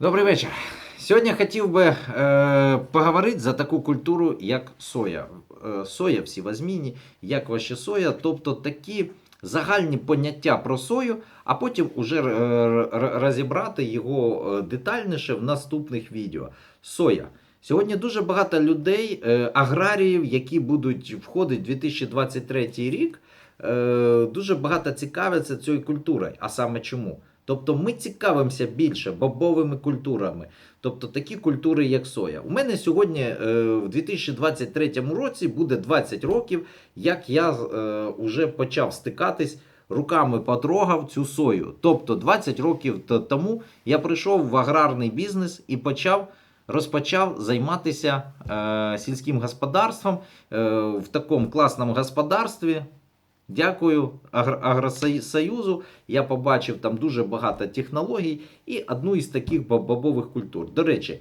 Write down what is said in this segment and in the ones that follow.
Добрий вечір. Сьогодні хотів би е, поговорити за таку культуру, як соя. Е, соя в сівозміні, як ваще соя, тобто такі загальні поняття про сою, а потім уже е, розібрати його е, детальніше в наступних відео. Соя. Сьогодні дуже багато людей, е, аграріїв, які будуть входити в 2023 рік, е, дуже багато цікавляться цією культурою. А саме чому? Тобто ми цікавимося більше бобовими культурами, тобто такі культури, як соя. У мене сьогодні е, в 2023 році буде 20 років, як я е, вже почав стикатись руками потрогав цю сою. Тобто 20 років тому я прийшов в аграрний бізнес і почав. Розпочав займатися е, сільським господарством е, в такому класному господарстві. Дякую Агросоюзу. Я побачив там дуже багато технологій і одну із таких бо- бобових культур. До речі,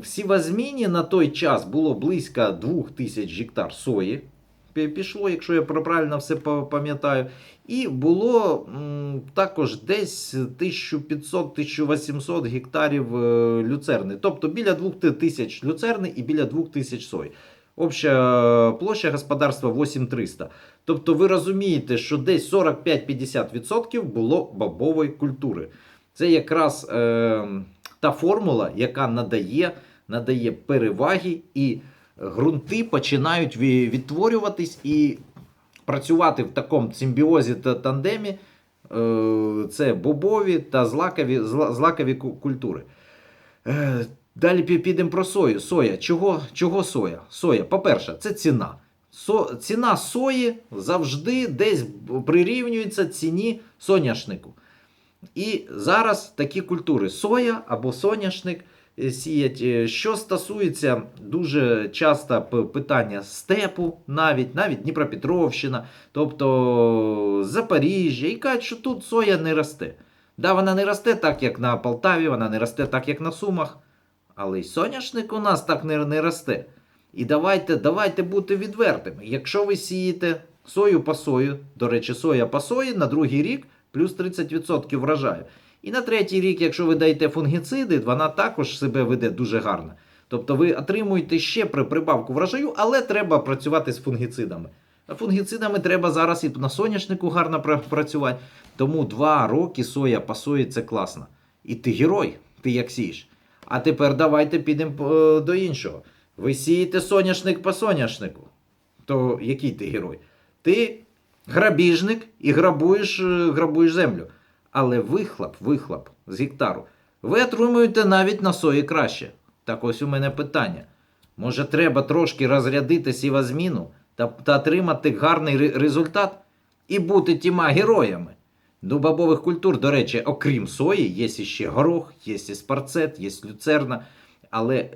в сівозміні на той час було близько 2000 гектар сої. Пішло, якщо я правильно все пам'ятаю. І було також десь 1500-1800 гектарів е, люцерни. Тобто біля 2000 люцерни і біля 2000 сої. Обща площа господарства 8300. Тобто ви розумієте, що десь 45-50% було бобової культури. Це якраз е, та формула, яка надає, надає переваги, і ґрунти починають відтворюватись і працювати в такому симбіозі та тандемі. Е, це бобові та злакові, зла- злакові культури. Далі підемо про сою. Соя. Чого, чого соя? Соя, по-перше, це ціна. Со, ціна сої завжди десь прирівнюється ціні соняшнику. І зараз такі культури соя або соняшник е, сіять. Е, Що стосується дуже часто питання степу, навіть навіть Дніпропетровщина, тобто Запоріжжя, і кажуть, що тут соя не росте. Да, вона не росте так, як на Полтаві, вона не росте так, як на Сумах. Але й соняшник у нас так не, не росте. І давайте, давайте бути відвертими. Якщо ви сієте сою по сою, до речі, соя по сої на другий рік плюс 30% врожаю. І на третій рік, якщо ви даєте фунгіциди, вона також себе веде дуже гарно. Тобто ви отримуєте ще при прибавку врожаю, але треба працювати з фунгіцидами. А фунгіцидами треба зараз і на соняшнику гарно працювати. Тому два роки соя по сої це класно. І ти герой, ти як сієш. А тепер давайте підемо е, до іншого. Ви сієте соняшник по соняшнику. То який ти герой? Ти грабіжник і грабуєш, е, грабуєш землю. Але вихлоп, вихлоп з гектару. Ви отримуєте навіть на сої краще. Так ось у мене питання. Може, треба трошки розрядити сівозміну та, та отримати гарний результат і бути тіма героями. До бобових культур, до речі, окрім сої, є ще горох, є і спарцет, є люцерна. Але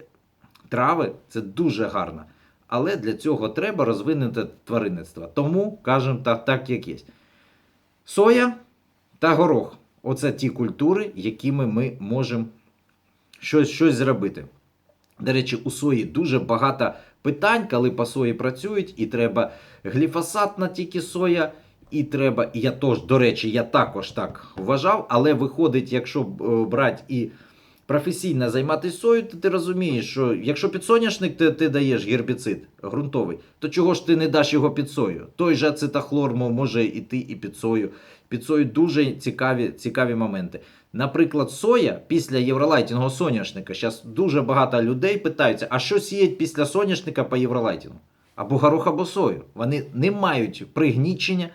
трави це дуже гарно. Але для цього треба розвинути тваринництво. Тому кажемо так, так як є. Соя та горох оце ті культури, якими ми можемо щось, щось зробити. До речі, у сої дуже багато питань, коли по сої працюють, і треба гліфосатна тільки соя, і треба, і я тож, до речі, я також так вважав, але виходить, якщо е, брати і професійно займатися сою, то ти розумієш, що якщо під соняшник ти, ти даєш гербіцид ґрунтовий, то чого ж ти не даш його під сою? Той же ацетахлор може іти і під сою. Під сою дуже цікаві, цікаві моменти. Наприклад, соя після євролайтінгового соняшника. Зараз дуже багато людей питаються, а що сіять після соняшника по євролайтінгу? Або горох, або сою. Вони не мають пригнічення.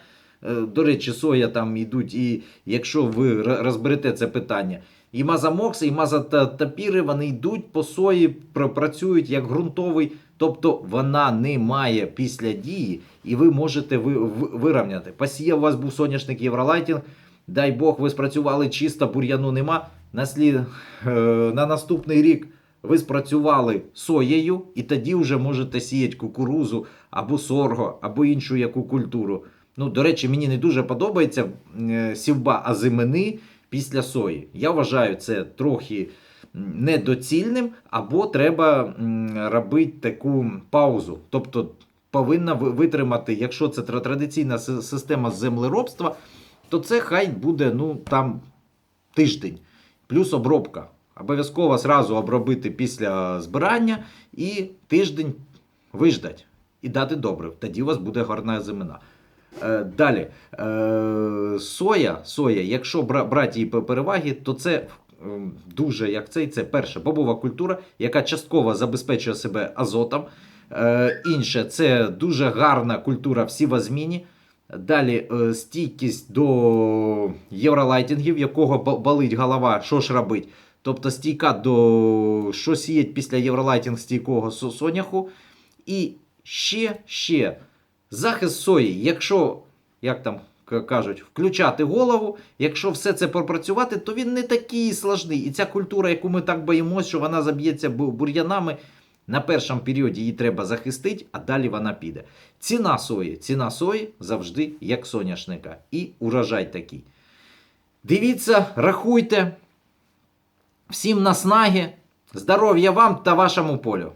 Е, До речі, соя там йдуть, і якщо ви розберете це питання, і мазамокси, і мазотапіри, вони йдуть по сої, працюють як ґрунтовий, тобто вона не має після дії, і ви можете ви, ви- вирівняти. Посіяв у вас був соняшник Євролайтінг, дай Бог, ви спрацювали чисто, бур'яну нема. Наслід, е, на наступний рік ви спрацювали соєю, і тоді вже можете сіяти кукурузу або сорго, або іншу яку культуру. Ну, до речі, мені не дуже подобається е, сівба азимини після сої. Я вважаю це трохи недоцільним, або треба робити таку паузу. Тобто повинна витримати, якщо це традиційна система землеробства, то це хай буде ну, там, тиждень, плюс обробка. Обов'язково зразу обробити після збирання і тиждень виждать і дати добрив. Тоді у вас буде гарна зимина. Е, Далі, е, соя, соя, якщо брати її переваги, то це ем, дуже як цей, це перша бобова культура, яка частково забезпечує себе азотом. Е, Інше це дуже гарна культура в сівозміні. Далі стійкість до євролайтингів, якого болить голова, що ж робить. Тобто стійка до що сіять після євролайтинг стійкого соняху. І ще, ще захист сої, якщо, як там кажуть, включати голову, якщо все це пропрацювати, то він не такий сложний. І ця культура, яку ми так боїмося, що вона заб'ється бур'янами, на першому періоді її треба захистити, а далі вона піде. Ціна сої, ціна сої завжди як соняшника. І урожай такий. Дивіться, рахуйте. Всім наснаги, здоров'я вам та вашому полю.